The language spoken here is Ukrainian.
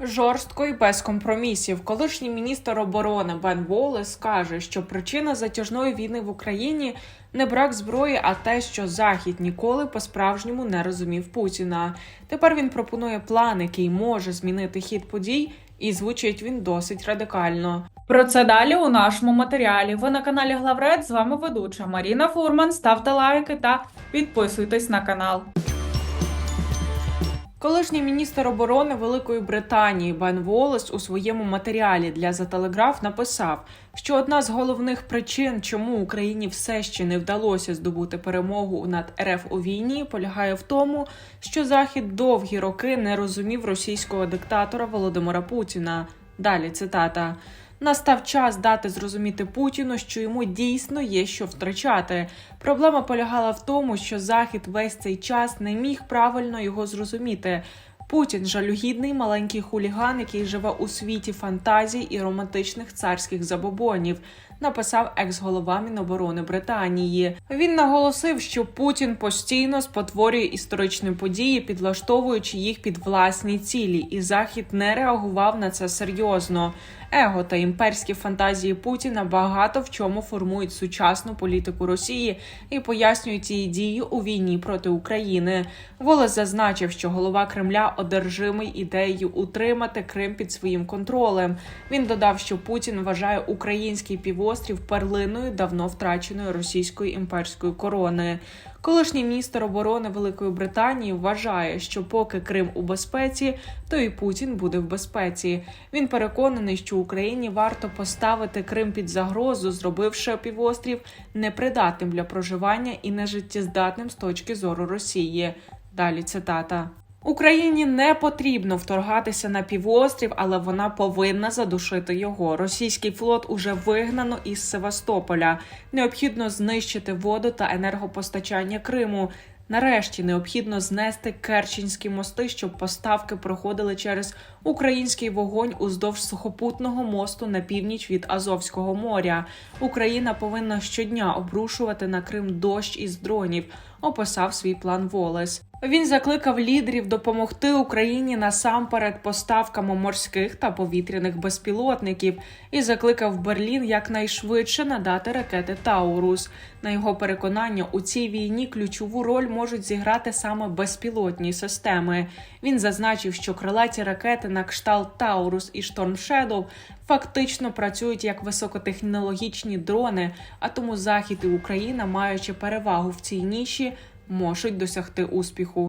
Жорстко і без компромісів. Колишній міністр оборони Бен Волес каже, що причина затяжної війни в Україні не брак зброї, а те, що Захід ніколи по-справжньому не розумів Путіна. Тепер він пропонує план, який може змінити хід подій, і звучить він досить радикально. Про це далі у нашому матеріалі. Ви на каналі Главред. З вами ведуча Маріна Фурман. Ставте лайки та підписуйтесь на канал. Колишній міністр оборони Великої Британії Бен Волес у своєму матеріалі для The Telegraph написав, що одна з головних причин, чому Україні все ще не вдалося здобути перемогу над РФ у війні, полягає в тому, що Захід довгі роки не розумів російського диктатора Володимира Путіна. Далі цитата. Настав час дати зрозуміти Путіну, що йому дійсно є що втрачати. Проблема полягала в тому, що Захід весь цей час не міг правильно його зрозуміти. Путін жалюгідний маленький хуліган, який живе у світі фантазій і романтичних царських забобонів. Написав екс-голова Міноборони Британії. Він наголосив, що Путін постійно спотворює історичні події, підлаштовуючи їх під власні цілі, і Захід не реагував на це серйозно. Его та імперські фантазії Путіна багато в чому формують сучасну політику Росії і пояснюють її дії у війні проти України. Волес зазначив, що голова Кремля одержимий ідеєю утримати Крим під своїм контролем. Він додав, що Путін вважає український півострів перлиною давно втраченої російської імперської корони. Колишній міністр оборони Великої Британії вважає, що поки Крим у безпеці, то і Путін буде в безпеці. Він переконаний, що Україні варто поставити Крим під загрозу, зробивши півострів непридатним для проживання і нежиттєздатним з точки зору Росії. Далі цитата. Україні не потрібно вторгатися на півострів, але вона повинна задушити його. Російський флот уже вигнано із Севастополя. Необхідно знищити воду та енергопостачання Криму. Нарешті необхідно знести Керченські мости, щоб поставки проходили через український вогонь уздовж сухопутного мосту на північ від Азовського моря. Україна повинна щодня обрушувати на Крим дощ із дронів. Описав свій план Волес. Він закликав лідерів допомогти Україні насамперед поставками морських та повітряних безпілотників і закликав Берлін якнайшвидше надати ракети Таурус. На його переконання, у цій війні ключову роль можуть зіграти саме безпілотні системи. Він зазначив, що крилаті ракети на кшталт Таурус і Шторм Шедоу фактично працюють як високотехнологічні дрони, а тому Захід і Україна, маючи перевагу в цій ніші, можуть досягти успіху.